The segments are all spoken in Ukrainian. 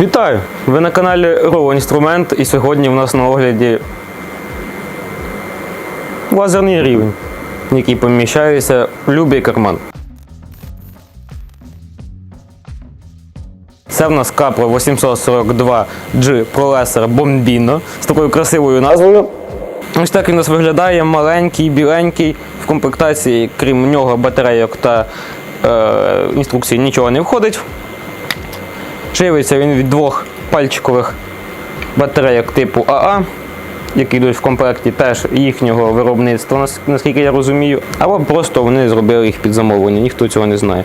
Вітаю! Ви на каналі Raw Інструмент і сьогодні в нас на огляді лазерний рівень, який поміщається в будь-який карман. Це в нас Capro 842G Pro Bombino з такою красивою назвою. Ось так він у нас виглядає маленький, біленький. В комплектації, крім нього, батарейок та е, інструкції нічого не входить. Живиться він від двох пальчикових батарейок типу АА, які йдуть в комплекті теж їхнього виробництва, наскільки я розумію. Або просто вони зробили їх під замовлення, ніхто цього не знає.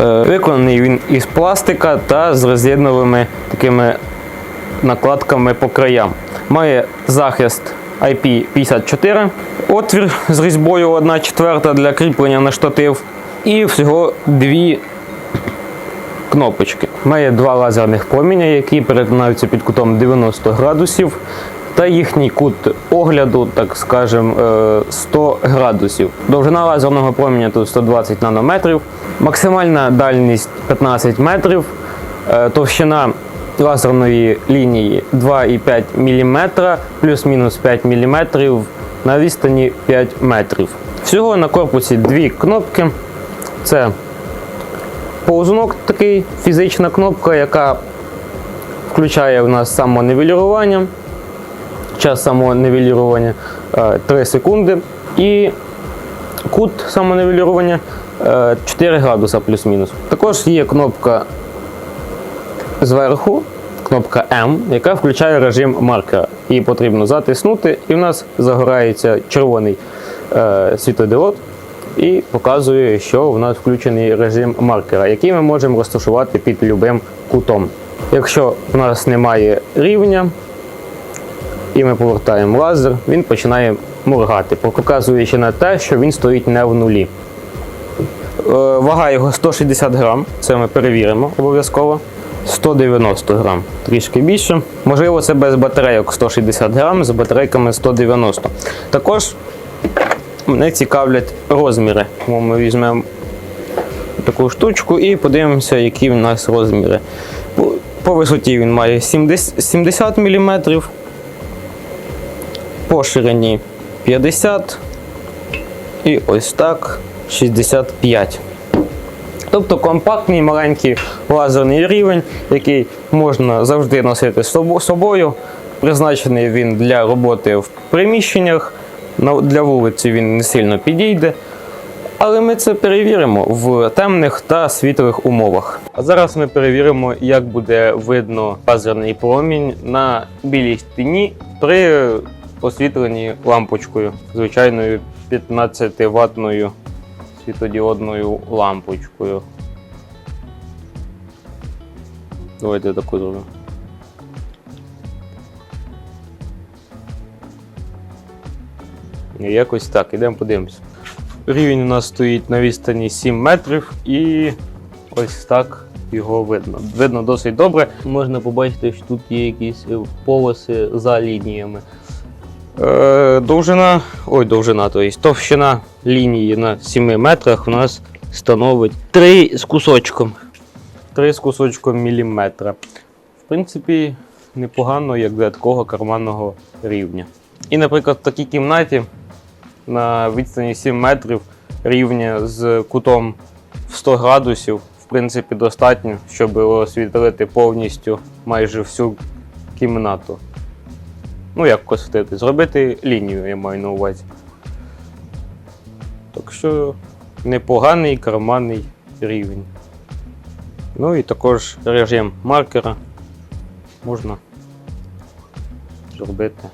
Е, виконаний він із пластика та з резиновими такими накладками по краям. Має захист IP54, отвір з різьбою 1 четверта для кріплення на штатив. І всього дві кнопочки. Має два лазерних проміння, які перетинаються під кутом 90 градусів, та їхній кут огляду, так скажем, е, 100 градусів. Довжина лазерного проміння тут 120 нанометрів, максимальна дальність 15 метрів, е, товщина лазерної лінії 2,5 мм, плюс-мінус 5 мм на відстані 5 метрів. Всього на корпусі дві кнопки. Це Повзунок такий, фізична кнопка, яка включає в нас самонівелірування. Час самонівелірування е, 3 секунди. І кут самонівелірування е, 4 градуса плюс-мінус. Також є кнопка зверху, кнопка М, яка включає режим маркера. Її потрібно затиснути, і в нас загорається червоний е, світодіод і показує, що в нас включений режим маркера, який ми можемо розташувати під любим кутом. Якщо в нас немає рівня, і ми повертаємо лазер, він починає моргати, показуючи на те, що він стоїть не в нулі. Е, Вага його 160 грам, це ми перевіримо обов'язково. 190 грам, трішки більше. Можливо, це без батарейок 160 грам, з батарейками 190. Також мене цікавлять розміри. Ми візьмемо таку штучку і подивимося, які в нас розміри. По, висоті він має 70, 70 мм, по ширині 50 і ось так 65. Тобто компактний маленький лазерний рівень, який можна завжди носити з собою. Призначений він для роботи в приміщеннях. Для вулиці він не сильно підійде. Але ми це перевіримо в темних та світлих умовах. А зараз ми перевіримо, як буде видно лазерний промінь на білій стіні при освітленні лампочкою, звичайною 15 ваттною світодіодною лампочкою. Давайте таку зробимо. Якось так, ідемо подивимось. Рівень у нас стоїть на відстані 7 метрів і ось так його видно. Видно досить добре. Можна побачити, що тут є якісь е, полоси за лініями. Е, довжина, ой, довжина, то є, товщина лінії на 7 метрах у нас становить 3 з кусочком. 3 з кусочком міліметра. В принципі, непогано, як для такого карманного рівня. І, наприклад, в такій кімнаті на відстані 7 метрів рівня з кутом в 100 градусів, в принципі, достатньо, щоб освітлити повністю майже всю кімнату. Ну, як освітлити? Зробити лінію, я маю на увазі. Так що непоганий карманний рівень. Ну і також режим маркера можна зробити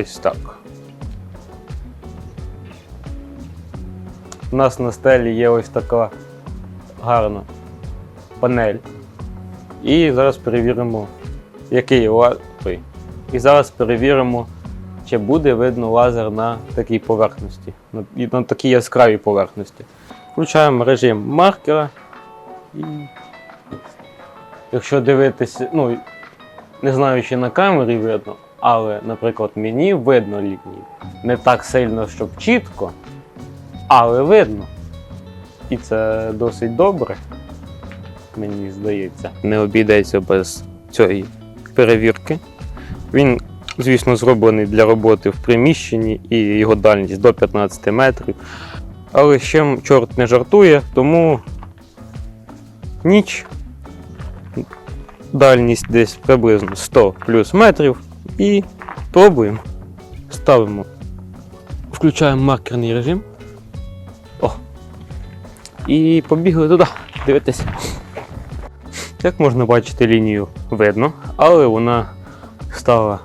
ось так. У нас на стелі є ось така гарна панель. І зараз перевіримо, який ла... Ой. І зараз перевіримо, чи буде видно лазер на такій поверхності, на такій яскравій поверхності. Включаємо режим маркера. І якщо дивитися, ну, не знаю, чи на камері видно, але, наприклад, мені видно лінії. Не так сильно, щоб чітко, але видно. І це досить добре. мені здається, не обійдеться без цієї перевірки. Він, звісно, зроблений для роботи в приміщенні і його дальність до 15 метрів. Але ще чорт не жартує, тому ніч, дальність десь приблизно 100 плюс метрів. І пробуємо. Ставимо. Включаємо маркерний режим. О. І побігли туди. Дивитися. Як можна бачити, лінію видно, але вона стала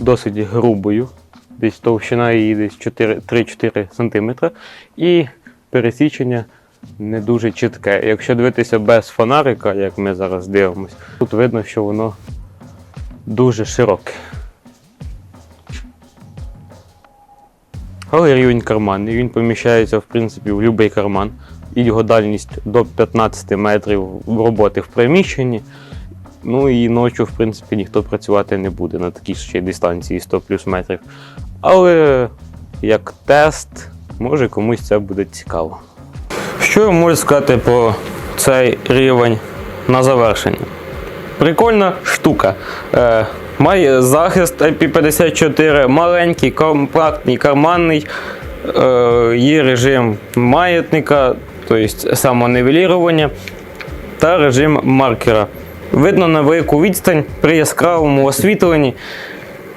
досить грубою. Десь товщина її десь 3-4 см. І пересічення не дуже чітке. Якщо дивитися без фонарика, як ми зараз дивимося, тут видно, що воно дуже широке. Але рівень карманний, він поміщається в принципі в будь-який карман. І його дальність до 15 метрів роботи в приміщенні. Ну і ночі, в принципі, ніхто працювати не буде на такій ще дистанції 100 плюс метрів. Але як тест, може комусь це буде цікаво. Що я можу сказати про цей рівень на завершення? Прикольна штука. Е, має захист IP54, маленький, компактний, карманний. Е, є режим маятника, тобто самонівелірування, та режим маркера. Видно на велику відстань при яскравому освітленні.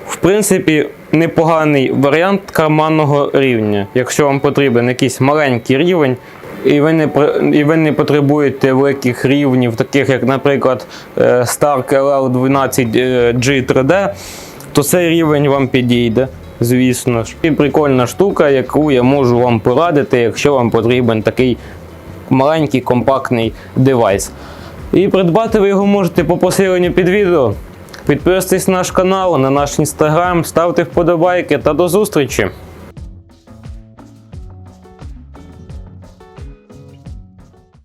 В принципі, непоганий варіант карманного рівня. Якщо вам потрібен якийсь маленький рівень, і ви не, і ви не потребуєте великих рівнів, таких як, наприклад, е, Stark LL12 е, G3D, то цей рівень вам підійде. Звісно ж, і прикольна штука, яку я можу вам порадити, якщо вам потрібен такий маленький компактний девайс. І придбати ви його можете по посиленню під відео. Підписуйтесь на наш канал, на наш інстаграм, ставте вподобайки та до зустрічі!